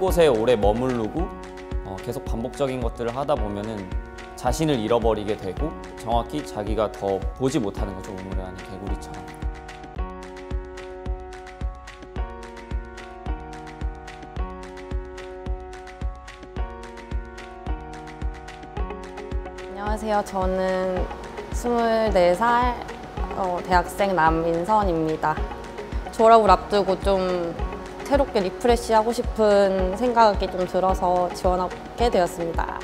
한 곳에 오래 머무르고 어, 계속 반복적인 것들을 하다 보면은 자신을 잃어버리게 되고 정확히 자기가 더 보지 못하는 거죠 우물에 안에 개구리처럼. 안녕하세요. 저는 24살 어, 대학생 남민선입니다. 졸업을 앞두고 좀 새롭게 리프레시 하고 싶은 생각이 좀 들어서 지원하게 되었습니다.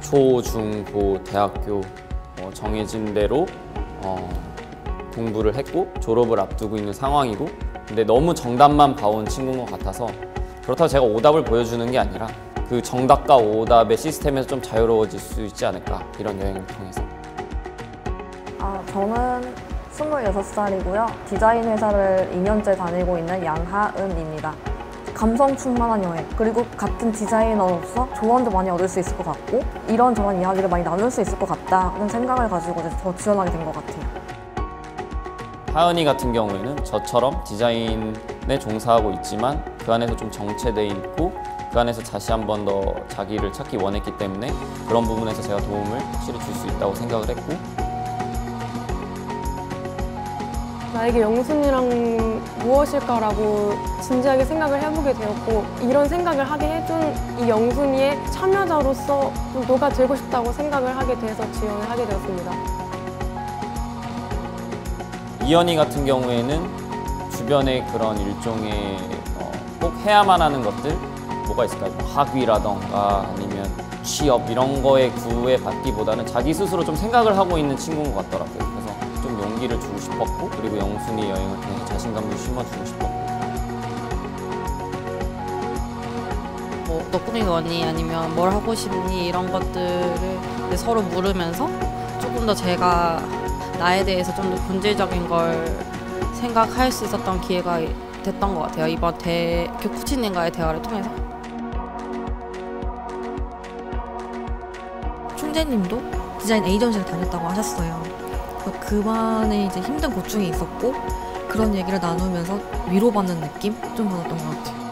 초, 중, 고, 대학교 어, 정해진 대로 어, 공부를 했고 졸업을 앞두고 있는 상황이고 근데 너무 정답만 봐온 친구인 것 같아서 그렇다고 제가 오답을 보여주는 게 아니라 그 정답과 오답의 시스템에서 좀 자유로워질 수 있지 않을까 이런 여행을 통해서 아, 저는 26살이고요. 디자인 회사를 2년째 다니고 있는 양하은입니다. 감성 충만한 여행, 그리고 같은 디자이너로서 조언도 많이 얻을 수 있을 것 같고, 이런저런 이야기를 많이 나눌 수 있을 것 같다는 생각을 가지고 이제 더 지원하게 된 것 같아요. 하은이 같은 경우에는 저처럼 디자인에 종사하고 있지만 그 안에서 좀 정체돼 있고 그 안에서 다시 한 번 더 자기를 찾기 원했기 때문에 그런 부분에서 제가 도움을 확실히 줄 수 있다고 생각을 했고 나에게 영순이랑 무엇일까라고 진지하게 생각을 해보게 되었고 이런 생각을 하게 해준 이 영순이의 참여자로서 좀 녹아들고 싶다고 생각을 하게 돼서 지원을 하게 되었습니다. 이연이 같은 경우에는 주변에 그런 일종의 어, 꼭 해야만 하는 것들 뭐가 있을까요? 뭐 학위라던가 아니면 취업 이런 거에 구애받기보다는 자기 스스로 좀 생각을 하고 있는 친구인 것 같더라고요. 그래서 좀 용기를 주고 싶었고 그리고 영순이 여행을 통해 자신감도 심어주고 싶었고. 뭐 너꾸미가 원니 아니면 뭘 하고 싶니 이런 것들을 서로 물으면서 조금 더 제가 나에 대해서 좀 더 본질적인 걸 생각할 수 있었던 기회가 됐던 것 같아요. 이번 대 교쿠치님과의 대화를 통해서. 총재님도 디자인 에이전시를 다녔다고 하셨어요. 그래서 그만의 이제 힘든 고충이 있었고 그런 얘기를 나누면서 위로받는 느낌 좀 받았던 것 같아요.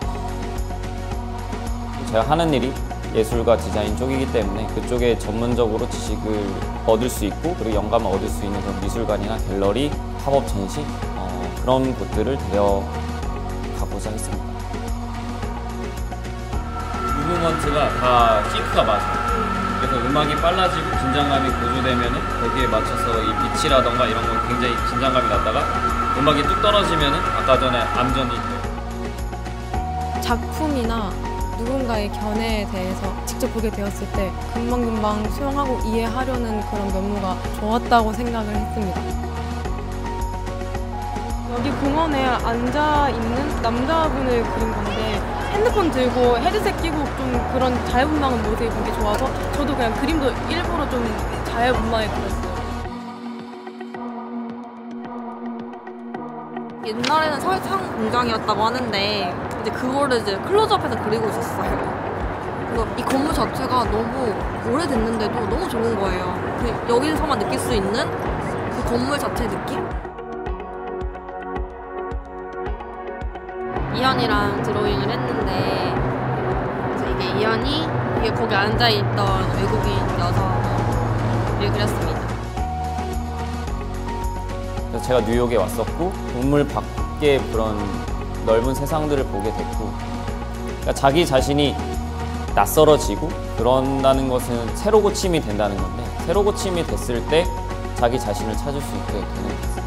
제가 하는 일이 예술과 디자인 쪽이기 때문에 그쪽에 전문적으로 지식을 얻을 수 있고 그리고 영감을 얻을 수 있는 그런 미술관이나 갤러리, 팝업 전시 어, 그런 곳들을 데려가고자 했습니다. 무브먼트가 다 싱크가 맞아요. 그래서 음악이 빨라지고 긴장감이 고조되면 거기에 맞춰서 이 빛이라던가 이런 건 굉장히 긴장감이 났다가 음악이 뚝 떨어지면 아까 전에 암전이 작품이나 누군가의 견해에 대해서 직접 보게 되었을 때 금방금방 수용하고 이해하려는 그런 면모가 좋았다고 생각을 했습니다. 여기 공원에 앉아 있는 남자분을 그린 건데 핸드폰 들고 헤드셋 끼고 좀 그런 자유분방한 모습이 보기 좋아서 저도 그냥 그림도 일부러 좀 자유분방하게 그렸어요. 옛날에는 설탕 공장이었다고 하는데 이제 그거를 이제 클로즈업해서 그리고 있었어요. 이 건물 자체가 너무 오래됐는데도 너무 좋은 거예요. 그 여기서만 느낄 수 있는 그 건물 자체 느낌? 이현이랑 드로잉을 했는데 이게 이현이 이게 거기 앉아 있던 외국인 여성을 그렸습니다. 제가 뉴욕에 왔었고 우물 밖의 그런 넓은 세상들을 보게 됐고 그러니까 자기 자신이 낯설어지고 그런다는 것은 새로 고침이 된다는 건데 새로 고침이 됐을 때 자기 자신을 찾을 수 있게 되는 거죠.